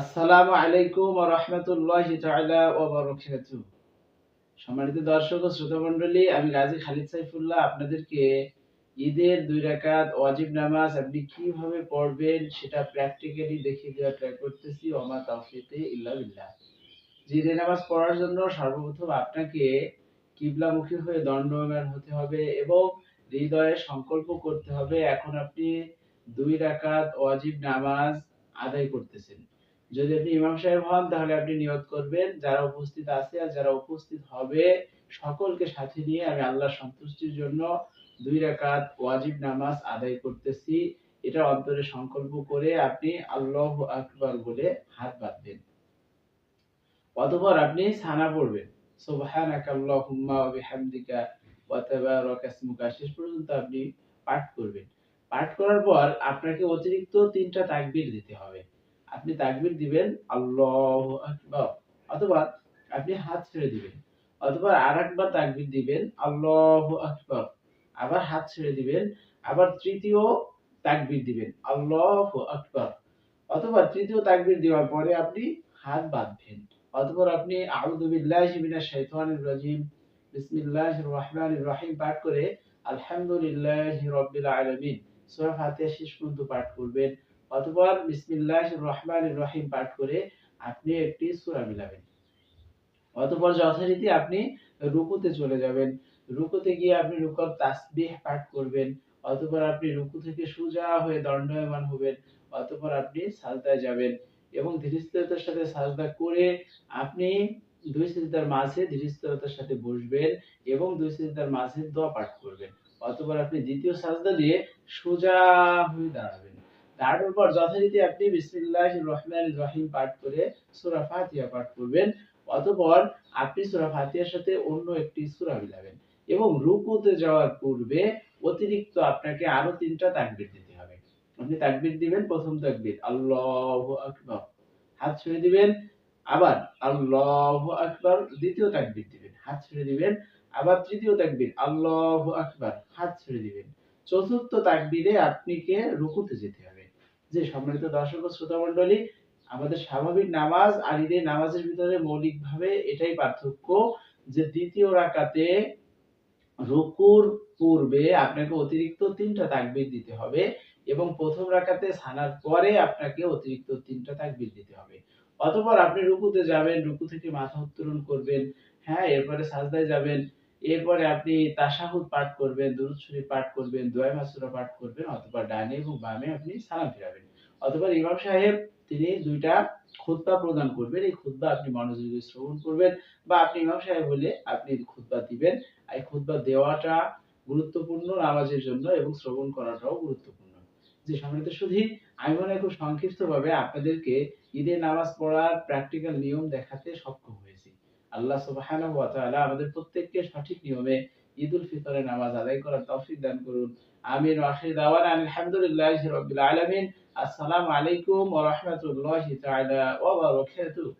আসসালামু আলাইকুম রাহমাতুল্লাহি বারাকাতুহু। সম্মানিত দর্শক ও শ্রোতা মণ্ডলী আমি গাজী খালিদ সাইফুল্লাহ আপনাদেরকে ঈদের দুই রাকাত ওয়াজিব নামাজ আপনি কীভাবে পড়বেন সেটা প্র্যাকটিক্যালি দেখিয়ে দেওয়ার ট্রাই করতেছি ওমা তাওফিকে ইল্লা বিল্লাহ। ঈদের নামাজ পড়ার জন্য সর্বপ্রথম আপনাকে কিবলামুখী হয়ে দণ্ডায়মান হতে হবে এবং হৃদয়ে সংকল্প করতে হবে, এখন আপনি দুই রাকাত ওয়াজিব নামাজ আদায় করতেছেন। যদি আপনি ইমাম সাহেব হন, তাহলে আপনি নিয়ত করবেন, যারা উপস্থিত আছে আর যারা উপস্থিত হবে, সকলকে সাথে নিয়ে আমি আল্লাহর সন্তুষ্টির জন্য দুই রাকাত ওয়াজিব নামাজ আদায় করতেছি। এটা অন্তরে সংকল্প করে আপনি আল্লাহ আকবার বলে হাত বাঁধবেন। অতঃপর আপনি সানা পড়বেন। সুবহানাকা আল্লাহুম্মা ওয়া বিহামদিকা ওয়া শেষ পর্যন্ত আপনি পাঠ করবেন। পাঠ করার পর আপনাকে অতিরিক্ত তিনটা তাকবীর দিতে হবে। আপনি তাকবীর দিবেন, আল্লাহু আকবার, অথবা আপনি হাত ছেড়ে দিবেন, অথবা আরেকবার তাকবীর দিবেন, আল্লাহু আকবার, আবার হাত ছেড়ে দিবেন, আবার তৃতীয় তাকবীর দিবেন, আল্লাহু আকবার, অথবা তৃতীয় তাকবীর দেওয়ার পরে আপনি হাত বাঁধবেন, অতঃপর আপনি আউযু বিল্লাহি মিনাশ শাইতানির রাজিম, বিসমিল্লাহির রহমানির রহিম পাঠ করে আলহামদুলিল্লাহি রাব্বিল আলামিন, সূরা ফাতিহা শেষ পর্যন্ত পাঠ করবেন। অতঃপর বিসমিল্লাহির রহমানির রহিম পাঠ করে আপনি একটি সূরা মিলাবেন। অতঃপর যথারীতি আপনি রুকুতে চলে যাবেন। রুকুতে গিয়ে আপনি রুকুর তাসবিহ পাঠ করবেন, অতঃপর আপনি রুকু থেকে সোজা হয়ে দণ্ডায়মান হবেন, অতঃপর আপনি সাজদায় যাবেন এবং ধীরস্থিরতার সাথে সাজদা করে আপনি দুই সিজদার মাঝে ধীরস্থিরতার সাথে বসবেন এবং দুই সিজদার মাঝে দোয়া পাঠ করবেন। অতঃপর আপনি দ্বিতীয় সাজদা দিয়ে সোজা হয়ে দাঁড়াবেন। দাঁড়ানোর পর যথারীতি আপনি বিসমিল্লাহির রহমানির রহিম পাঠ করে সূরা ফাতিহা পাঠ করবেন, অতঃপর আপনি সূরা ফাতিহার সাথে অন্য একটি সূরা মিলাবেন এবং রুকুতে যাওয়ার পূর্বে অতিরিক্ত আপনাকে আরও তিনটা তাকবীর দিতে হবে। আপনি তাকবীর দিবেন, প্রথম তাকবীর, আল্লাহু আকবার, হাত ছেড়ে দিবেন, আবার আল্লাহু আকবার, দ্বিতীয় তাকবির দিবেন, হাত ছেড়ে দিবেন, আবার তৃতীয় তাকবীর, আল্লাহু আকবার, হাত ছেড়ে দিবেন। চতুর্থ তাকবীরে আপনাকে রুকুতে যেতে হবে। যে সম্মানিত দর্শক ও শ্রোতা মণ্ডলী, আমাদের স্বাভাবিক নামাজ আর ঈদের নামাজের ভিতরে মৌলিকভাবে এটাই পার্থক্য যে দ্বিতীয় রাকাতে রুকুর পূর্বে আপনাকে অতিরিক্ত তিনটা তাকবির দিতে হবে এবং প্রথম রাকাতে সানার পরে আপনাকে অতিরিক্ত তিনটা তাকবির দিতে হবে। অতঃপর আপনি রুকুতে যাবেন, রুকু থেকে মাথা উত্তোলন করবেন হ্যাঁ এরপরে সাজদায় যাবেন এরপরে আপনি তাশাহুদ পাঠ করবেন, দুরূদ শরীফ পাঠ করবেন, দোয়া মাসুরা পাঠ করবেন, অথবা ডানে এবং বামে আপনি সালাম ফিরাবেন। অথবা ইমাম সাহেব, তিনি দুইটা খুতবা প্রদান করবেন। এই খুতবা আপনি মনোযোগে শ্রবণ করবেন বা আপনি ইমাম সাহেব হলে আপনি খুতবা দিবেন। এই খুতবা দেওয়াটা গুরুত্বপূর্ণ, নামাজের জন্য এবং শ্রবণ করাটাও গুরুত্বপূর্ণ। যে সম্মানিত শুধু আমি মনে হয় খুব সংক্ষিপ্তভাবে আপনাদেরকে ঈদের নামাজ পড়ার প্র্যাকটিক্যাল নিয়ম দেখাতে সক্ষম হয়েছি। আল্লাহ সুবহানাহু ওয়া তাআলা আমাদের প্রত্যেককে সঠিক নিয়মে ঈদ উল ফিতরের নামাজ আদায় করার তৌফিক দান করুন। আমিন আখির দাওয়ানা আলহামদুলিল্লাহি রাব্বিল আলামিন। আসসালামু আলাইকুম ওয়া রাহমাতুল্লাহি তাআলা ওয়া বারাকাতুহু।